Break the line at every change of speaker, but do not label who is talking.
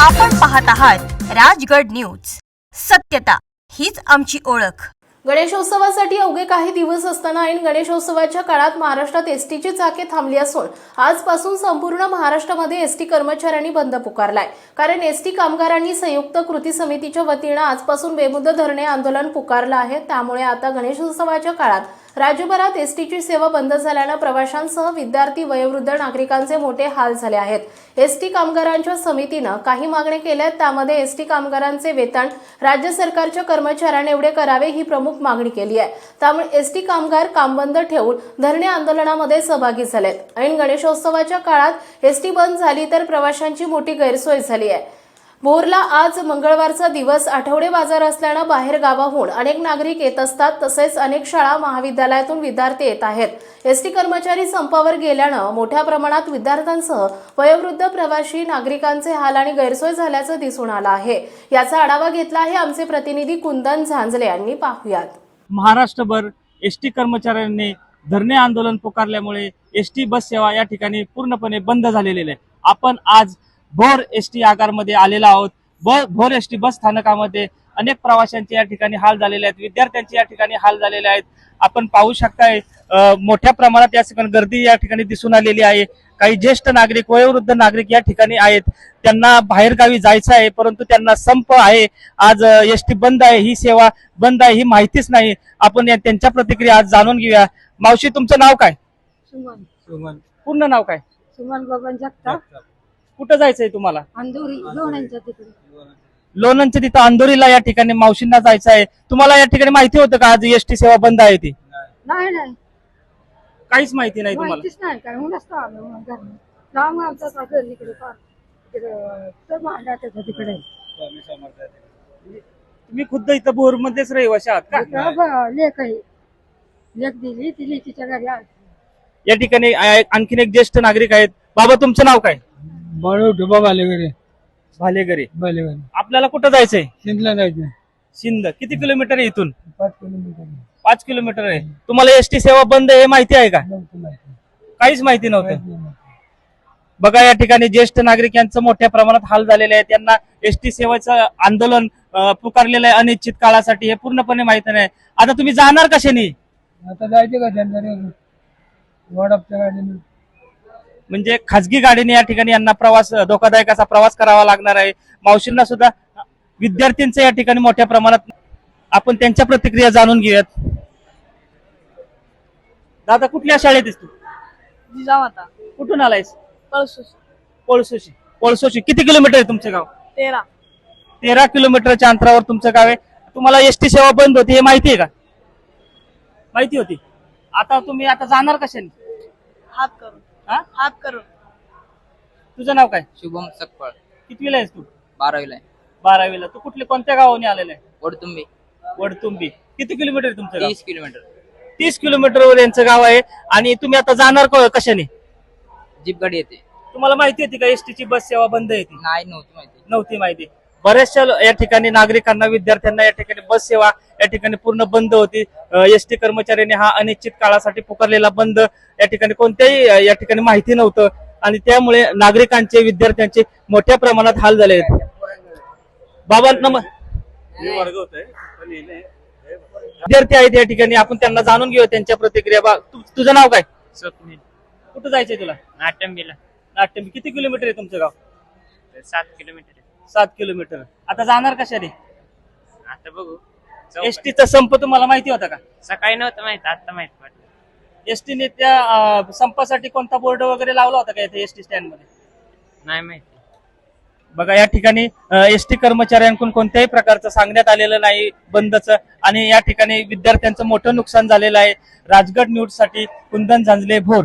आपण पाहत आहात राजगड न्यूज. सत्यता हीच आमची ओळख.
गणेशोत्सवासाठी अवघे काही दिवस असताना ऐन गणेशोत्सवाच्या काळात महाराष्ट्रात एसटीची चाके थांबली असून आजपासून संपूर्ण महाराष्ट्रामध्ये एसटी कर्मचाऱ्यांनी बंद पुकारलाय. कारण एसटी कामगारांनी संयुक्त कृती समितीच्या वतीनं आजपासून बेमुदत धरणे आंदोलन पुकारलं आहे. त्यामुळे आता गणेशोत्सवाच्या काळात राज्यभरात एसटीची सेवा बंद झाल्यानं प्रवाशांसह विद्यार्थी वयोवृद्ध नागरिकांचे मोठे हाल झाले आहेत. एसटी कामगारांच्या समितीनं काही मागण्या केल्या आहेत त्यामध्ये एसटी कामगारांचे वेतन राज्य सरकारच्या कर्मचाऱ्यांनी एवढे करावे ही प्रमुख मागणी केली आहे. त्यामुळे एसटी कामगार काम बंद ठेवून धरणे आंदोलनामध्ये सहभागी झालेत. ऐन गणेशोत्सवाच्या काळात एसटी बंद झाली तर प्रवाशांची मोठी गैरसोय झाली आहे. भोरला आज मंगळवारचा दिवस. आठवडे बाजार असल्यानं बाहेर गावाहून अनेक नागरिक येत असतात तसेच अनेक शाळा महाविद्यालयातून विद्यार्थी येत आहेत. एसटी कर्मचारी संपावर गेल्यानं मोठ्या प्रमाणात विद्यार्थ्यांसह वयोवृद्ध प्रवासी नागरिकांचे हाल आणि गैरसोय झाल्याचं दिसून आलं आहे. याचा आढावा घेतला आहे आमचे प्रतिनिधी कुंदन झांजले यांनी. पाहुयात.
महाराष्ट्रभर एसटी कर्मचाऱ्यांनी धरणे आंदोलन पुकारल्यामुळे एस टी बस सेवा या ठिकाणी पूर्णपणे बंद झालेली आहे. आपण आज भोर एस टी आगारमध्ये आलेलो आहोत. ब भोर एस टी बस स्थानकामध्ये अनेक प्रवाशांचे या ठिकाणी हाल झालेले आहेत. विद्यार्थ्यांचे या ठिकाणी हाल झालेले आहेत. आपण पाहू शकताय मोठ्या प्रमाणात या ठिकाणी गर्दी या ठिकाणी दिसून आलेली आहे. काही ज्येष्ठ नागरिक वयोवृद्ध नागरिक या ठिकाणी आहेत. त्यांना बाहेरगावी जायचं आहे परंतु त्यांना संप आहे. आज एस टी बंद आहे ही सेवा बंद आहे ही माहितीच नाही. आपण या- त्यांच्या प्रतिक्रिया आज जाणून घेऊया. मावशी तुमचं नाव काय?
सुमन.
सुमन. पूर्ण नाव काय?
सुमन बाबा जगताप.
कुठं जायचंय तुम्हाला?
अंधुरी लोणांच्या तिकडे.
लोणंदच्या तिथं अंदोरीला या ठिकाणी मावशींना जायचं आहे तुम्हाला या ठिकाणी माहिती होतं का आज एस टी सेवा बंद आहे ती?
नाही नाही.
काहीच माहिती नाही तुम्हाला?
माहितीच नाही काय म्हणूनच तर आलो मग घरी लांब आमचा घर इकडे पार. तिकडं तर भांडाट्याच्या तिकडे.
तुम्ही खुद्द इथं भोर मध्येच रहिवाशी आहात का?
इकडं ब- लेक आहे. लेक दिली ती लेकीच्या घरी आली.
या ठिकाणी आ- आणखीन एक ज्येष्ठ नागरिक आहेत. बाबा तुमचं नाव काय?
बाळू डोबा बालेगरे
भालेगरे
बालेगरे
आपल्याला कुठं जायचंय?
शिंदला जायचं
सिंध किती किलोमीटर आहे इथून?
पाच किलोमीटर.
पाच किलोमीटर आहे. तुम्हाला एस टी सेवा बंद आहे हे माहिती आहे का?
नव्हतं माहिती.
काहीच माहिती नव्हतं.
नाही.
बघा या ठिकाणी ज्येष्ठ नागरिक यांचं मोठ्या प्रमाणात हाल झालेले आहेत त्यांना एस टी सेवेचं आंदोलन अं, पुकारलेलं आहे अनिश्चित काळासाठी. हे पूर्णपणे माहिती नाही. आता तुम्ही जाणार कशाने?
आता जायचं का त्यांच्या वडापच्या गाडीने?
म्हणजे खासगी गाडीने या ठिकाणी यांना प्रवास धोकादायक असा प्रवास करावा लागणार आहे. मावशींना सुद्धा विद्यार्थ्यांचं या ठिकाणी मोठ्या प्रमाणात आपण त्यांच्या प्रतिक्रिया जाणून घेऊयात. दादा कुठल्या शाळेत आहेस तू?
जिजामाता
कुठून आलायस?
पळसूस
पळसोशी. पळसोशी. किती किलोमीटर आहे तुमचं गाव?
तेरा.
तेरा किलोमीटरच्या अंतरावर तुमचं गाव आहे. तुम्हाला एसटी सेवा बंद होती हे माहिती आहे का? माहिती होती. आता तुम्ही आता जाणार कशाने?
हात करून.
हा?
हात करून
तुझं नाव काय?
शुभम सकपाळ.
कितवीला आहेस तू?
बारावीला आहे.
बारावीला. तू कुठले कोणत्या गावाने आलेला आहे?
वडतुंबी.
वडतुंबी. किती किलोमीटर आहे तुमचं गाव?
तीस किलोमीटर.
तीस किलोमीटरवर यांचं गाव आहे. आणि तुम्ही आता जाणार क- कशाने?
जीप गाडी येते.
तुम्हाला माहिती होती का? एसटी ची बस सेवा बंद आहे ती.
नाही नव्हती माहिती.
नव्हती माहिती. बऱ्याचशा या ठिकाणी नागरिकांना विद्यार्थ्यांना या ठिकाणी बस सेवा या ठिकाणी पूर्ण बंद होती. एस टी कर्मचाऱ्यांनी हा अनिश्चित काळासाठी पुकारलेला बंद या ठिकाणी कोणत्याही या ठिकाणी माहिती नव्हतं आणि त्यामुळे नागरिकांचे विद्यार्थ्यांचे मोठ्या प्रमाणात हाल झाले बाबा नम विद्यार्थी आहेत या ठिकाणी. आपण त्यांना जाणून घेऊ त्यांच्या प्रतिक्रिया. बा तुझं नाव काय?
स्वप्नील.
कुठं जायचंय तुला?
नाट्यंबीला
नाट्य किती किलोमीटर आहे तुमचं गाव?
सात किलोमीटर.
सात किलोमीटर. आता जाणार कशाने
आता बघू.
एसटीचा संप तुम्हाला माहिती होता का?
सकाळी नव्हतं माहीत आता माहीत पडलं.
एसटीने त्या अं, संपासाठी कोणता बोर्ड वगैरे लावला होता का इथे एसटी स्टँडमध्ये?
नाही माहिती.
बघा या ठिकाणी एस टी कर्मचाऱ्यांकडून कोणत्याही प्रकारचं सांगण्यात आलेलं नाही बंदच आणि या ठिकाणी विद्यार्थ्यांचं मोठं नुकसान झालेलं आहे. राजगड न्यूजसाठी कुंदन झांजले भोर.